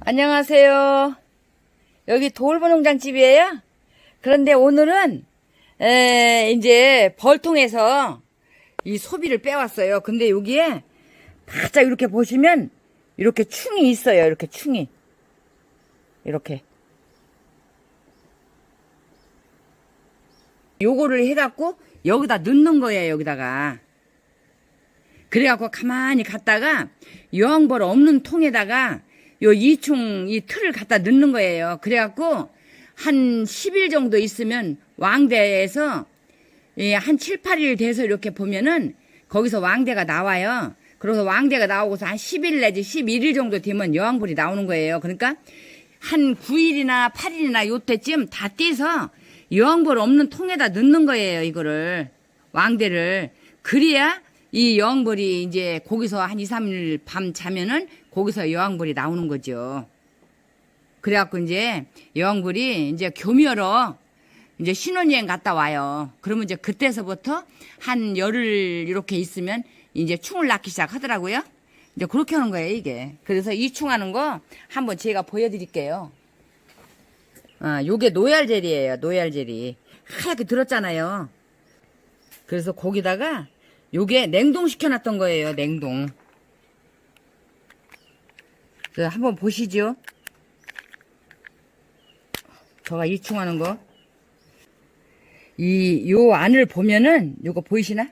안녕하세요. 여기 돌보 농장 집이에요. 그런데 오늘은 에, 이제 벌통에서 이 소비를 빼왔어요. 근데 여기에 바짝 이렇게 보시면 이렇게 충이 있어요. 이렇게 충이. 이렇게. 요거를 해갖고 여기다 넣는 거예요. 여기다가. 그래갖고 가만히 갔다가 여왕벌 없는 통에다가 요 이충 이 틀을 갖다 넣는 거예요. 그래갖고 한 10일 정도 있으면 왕대에서 예, 한 7, 8일 돼서 이렇게 보면은 거기서 왕대가 나와요. 그래서 왕대가 나오고서 한 10일 내지 11일 정도 되면 여왕벌이 나오는 거예요. 그러니까 한 9일이나 8일이나 요때쯤 다 떼서 여왕벌 없는 통에다 넣는 거예요. 이거를 왕대를 그래야 이 여왕벌이 이제 거기서 한 2, 3일 밤 자면은 거기서 여왕벌이 나오는 거죠. 그래갖고 이제 여왕벌이 이제 교묘로 이제 신혼여행 갔다 와요. 그러면 이제 그때서부터 한 열흘 이렇게 있으면 이제 충을 낳기 시작하더라고요. 이제 그렇게 하는 거예요, 이게. 그래서 이 충하는 거 한번 제가 보여드릴게요. 아, 요게 노얄젤이에요, 노얄젤이. 하얗게 들었잖아요. 그래서 거기다가 요게 냉동시켜 놨던 거예요, 냉동. 그 한번 보시죠. 저가 이충하는 거. 이, 요 안을 보면은, 요거 보이시나?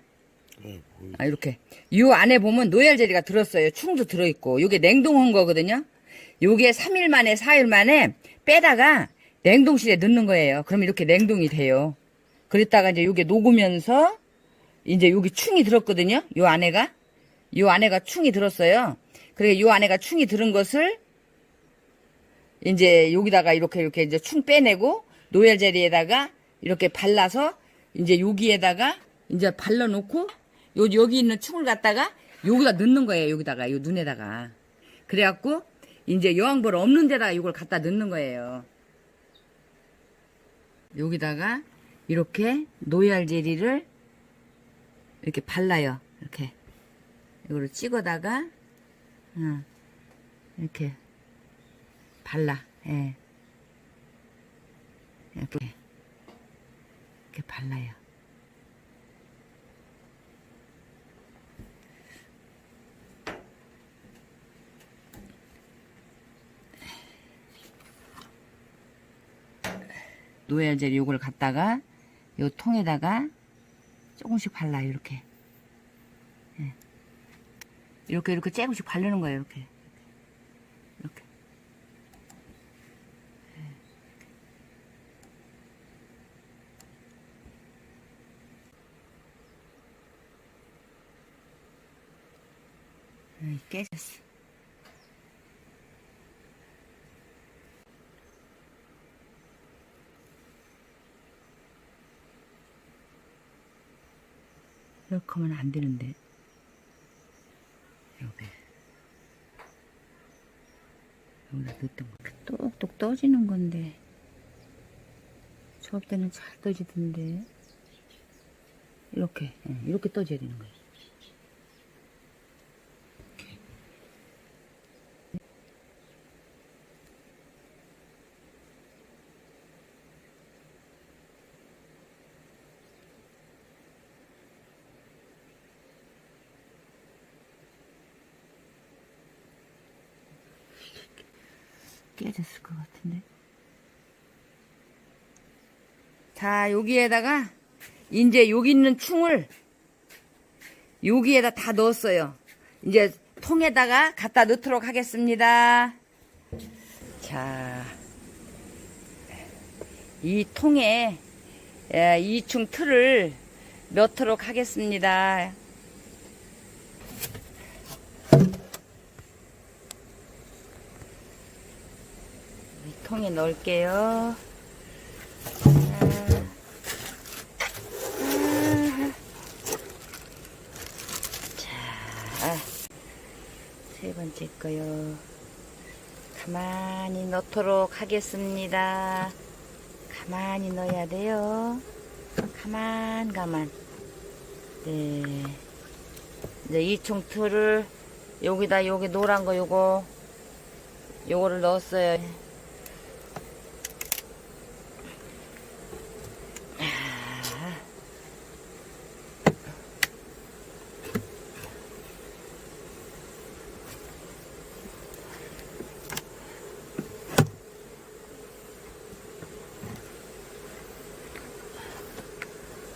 아, 이렇게. 요 안에 보면 노얄제리가 들었어요. 충도 들어있고. 요게 냉동한 거거든요. 요게 3일 만에, 4일 만에 빼다가 냉동실에 넣는 거예요. 그럼 이렇게 냉동이 돼요. 그랬다가 이제 요게 녹으면서, 이제 여기 충이 들었거든요. 요 안에가. 요 안에가 충이 들었어요. 그래, 요 안에가 충이 들은 것을 이제 여기다가 이렇게 이렇게 이제 충 빼내고 노열젤리에다가 이렇게 발라서 이제 여기에다가 이제 발라 놓고 요 여기 있는 충을 갖다가 여기다 넣는 거예요. 여기다가 요 눈에다가 그래 갖고 이제 여왕벌 없는 데다가 이걸 갖다 넣는 거예요. 여기다가 이렇게 노열젤리를 이렇게 발라요. 이렇게 이거를 찍어다가 어, 이렇게 발라. 예. 이렇게 이렇게 발라요. 노열젤 요걸 갖다가 요 통에다가 조금씩 발라요 이렇게 예. 이렇게 이렇게 조금씩 바르는 거예요 이렇게 이렇게 예. 깨졌어 이렇게 하면 안 되는데. 여기. 여기다 넣었던 거 똑똑 떠지는 건데. 수업 때는 잘 떠지던데. 이렇게. 예, 이렇게 떠져야 되는 거예요 깨졌을 것 같은데. 자, 여기에다가 이제 여기 있는 충을 여기에다 다 넣었어요. 이제 통에다가 갖다 넣도록 하겠습니다. 자, 이 통에 에, 이충 틀을 넣도록 하겠습니다. 이 통에 넣을게요. 자, 세 번째 거요. 가만히 넣도록 하겠습니다. 가만히 넣어야 돼요. 가만, 가만. 네. 이제 이 총 틀을 여기다, 여기 노란 거 요거 요거를 넣었어요.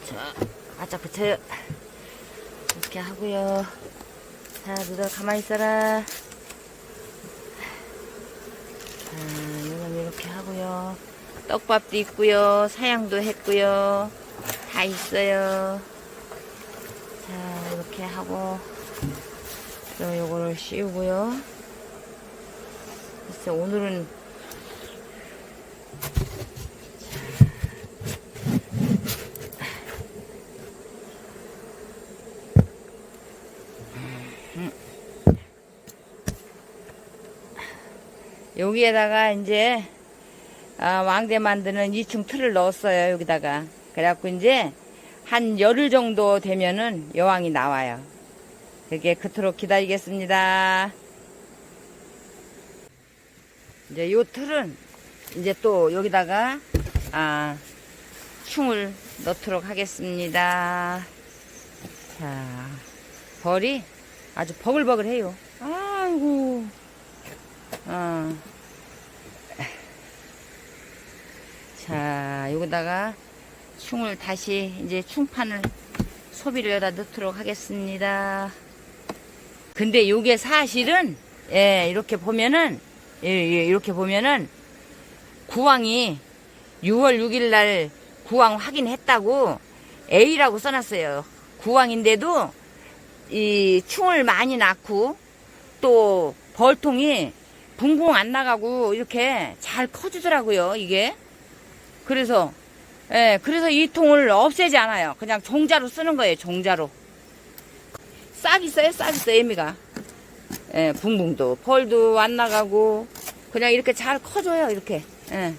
자, 바짝 붙여요. 이렇게 하고요. 자, 누나 가만히 있어라. 자, 이건 이렇게 하고요. 떡밥도 있고요. 사양도 했고요. 다 있어요. 자, 이렇게 하고. 그럼 요거를 씌우고요. 글쎄, 오늘은 여기에다가 이제 아, 왕대 만드는 2층 틀을 넣었어요 여기다가. 그래갖고 이제 한 열흘 정도 되면은 여왕이 나와요. 그게 그토록 기다리겠습니다. 이제 요 틀은 이제 또 여기다가 아 충을 넣도록 하겠습니다. 자 벌이 아주 버글버글해요. 아이고 어. 자, 여기다가 충을 다시 이제 충판을 소비를 여다 넣도록 하겠습니다. 근데 요게 사실은 예, 이렇게 보면은 예, 예, 이렇게 보면은 구왕이 6월 6일 날 구왕 확인했다고 A라고 써놨어요. 구왕인데도 이 충을 많이 낳고 또 벌통이 붕붕 안 나가고 이렇게 잘 커주더라고요, 이게. 그래서, 예, 그래서 이 통을 없애지 않아요. 그냥 종자로 쓰는 거예요, 종자로. 싹 있어요, 싹 있어, 애미가. 예, 붕붕도. 벌도 안 나가고, 그냥 이렇게 잘 커줘요, 이렇게. 예.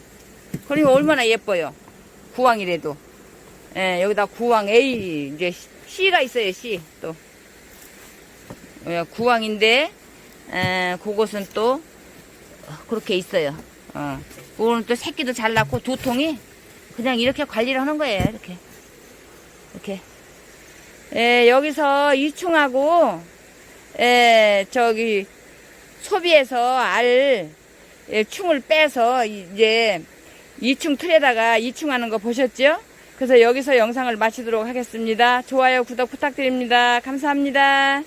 그리고 얼마나 예뻐요. 구왕이래도. 예, 여기다 구왕 A, 이제 C가 있어요, C, 또. 예, 구왕인데, 에, 그것은 또 그렇게 있어요. 어. 그거는 또 새끼도 잘 낳고 두 통이 그냥 이렇게 관리를 하는 거예요. 이렇게 이렇게. 에, 여기서 이충하고 에, 저기 소비해서 알 에, 충을 빼서 이제 이충 틀에다가 이충하는 거 보셨죠? 그래서 여기서 영상을 마치도록 하겠습니다. 좋아요, 구독 부탁드립니다. 감사합니다.